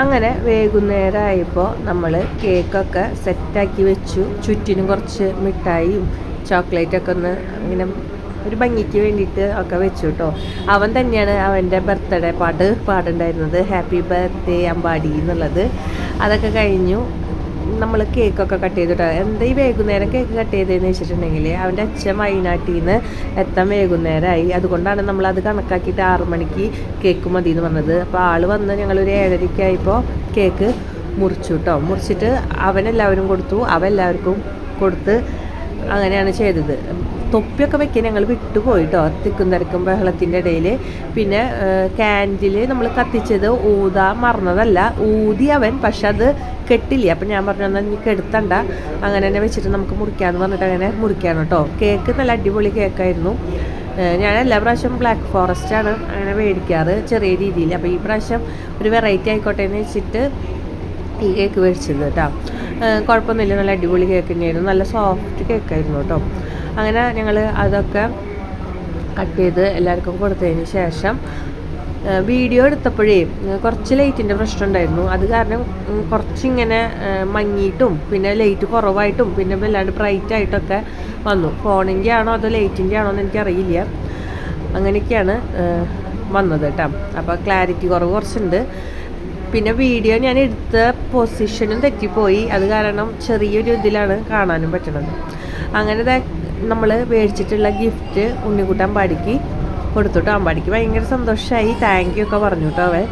അങ്ങനെ വൈകുന്നേരമായപ്പോൾ നമ്മൾ കേക്കൊക്കെ സെറ്റാക്കി വെച്ചു. ചുറ്റിനും കുറച്ച് മിഠായിയും ചോക്ലേറ്റൊക്കെ ഒന്ന് ഇങ്ങനെ ഒരു ഭംഗിക്ക് വേണ്ടിയിട്ട് ഒക്കെ വെച്ചു കേട്ടോ അവൻ തന്നെയാണ് അവന്റെ ബർത്ത്ഡേ പാട്ട് പാടുണ്ടായിരുന്നത്. ഹാപ്പി ബർത്ത്ഡേ അമ്പാടി എന്നുള്ളത്. അതൊക്കെ കഴിഞ്ഞു. നമ്മൾ കേക്കൊക്കെ കട്ട് ചെയ്തിട്ട്. എന്താ ഈ വൈകുന്നേരം കേക്ക് കട്ട് ചെയ്തതെന്ന് വെച്ചിട്ടുണ്ടെങ്കിൽ അവന്റെ അച്ഛൻ വയനാട്ടിൽ നിന്ന് എത്താൻ വൈകുന്നേരമായി അതുകൊണ്ടാണ് നമ്മൾ അത് കണക്കാക്കിയിട്ട് ആറു മണിക്ക് കേക്ക് മതി എന്ന് പറഞ്ഞത്. അപ്പോൾ ആൾ വന്ന് ഞങ്ങളൊരു ഏഴരയ്ക്കായപ്പോൾ കേക്ക് മുറിച്ചു കേട്ടോ മുറിച്ചിട്ട് അവനെല്ലാവരും കൊടുത്തു. അവ എല്ലാവർക്കും കൊടുത്ത് അങ്ങനെയാണ് ചെയ്തത്. തൊപ്പിയൊക്കെ വെക്കാൻ ഞങ്ങൾ വിട്ടുപോയിട്ടോ തിക്കും തിരക്കും ബഹളത്തിന്റെ ഇടയിൽ പിന്നെ ക്യാൻഡിൽ നമ്മൾ കത്തിച്ചത് ഊതാ മറന്നതല്ല ഊതി അവൻ പക്ഷെ അത് കെട്ടില്ല. അപ്പം ഞാൻ പറഞ്ഞു എന്നാൽ നീ കെടുത്തണ്ട. അങ്ങനെ തന്നെ വെച്ചിട്ട് നമുക്ക് മുറിക്കാമെന്ന് പറഞ്ഞിട്ട് അങ്ങനെ മുറിക്കാണ് കേട്ടോ. കേക്ക് നല്ല അടിപൊളി കേക്കായിരുന്നു. ഞാൻ എല്ലാ പ്രാവശ്യം ബ്ലാക്ക് ഫോറസ്റ്റ് ആണ് അങ്ങനെ മേടിക്കാറ് ചെറിയ രീതിയിൽ അപ്പോൾ ഈ പ്രാവശ്യം ഒരു വെറൈറ്റി ആയിക്കോട്ടെ എന്ന് വെച്ചിട്ട് ഈ കേക്ക് മേടിച്ചത് കേട്ടോ. കുഴപ്പമൊന്നുമില്ല. നല്ല അടിപൊളി കേക്ക് തന്നെയായിരുന്നു. നല്ല സോഫ്റ്റ് കേക്കായിരുന്നു കേട്ടോ. അങ്ങനെ ഞങ്ങൾ അതൊക്കെ കട്ട് ചെയ്ത് എല്ലാവർക്കും കൊടുത്തതിന് ശേഷം വീഡിയോ എടുത്തപ്പോഴേ കുറച്ച് ലൈറ്റിന്റെ പ്രശ്നം ഉണ്ടായിരുന്നു. അത് കാരണം കുറച്ചിങ്ങനെ മങ്ങിയിട്ടും പിന്നെ ലൈറ്റ് കുറവായിട്ടും പിന്നെ വല്ലാണ്ട് ബ്രൈറ്റ് ആയിട്ടൊക്കെ വന്നു. ഫോണിന്റെ ആണോ അതോ ലൈറ്റിന്റെ ആണോ എന്ന് എനിക്കറിയില്ല. അങ്ങനെയൊക്കെയാണ് വന്നത് കേട്ടോ. അപ്പോൾ ക്ലാരിറ്റി കുറവ് കുറച്ചുണ്ട്. പിന്നെ വീഡിയോ ഞാൻ എടുത്ത പൊസിഷനും തെറ്റിപ്പോയി. അത് കാരണം ചെറിയൊരു ഇതിലാണ് കാണാനും പറ്റണത്. അങ്ങനെ നമ്മൾ മേടിച്ചിട്ടുള്ള ഗിഫ്റ്റ് ഉണ്ണിക്കുട്ടാൻ പാടിക്ക് കൊടുത്തിട്ട്. അമ്പാടിക്ക് ഭയങ്കര സന്തോഷമായി താങ്ക് യു ഒക്കെ പറഞ്ഞു കേട്ടോ അവൻ.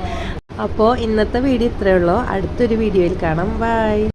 അപ്പോൾ ഇന്നത്തെ വീഡിയോ ഇത്രയേ ഉള്ളൂ. അടുത്തൊരു വീഡിയോയിൽ കാണാം. ബൈ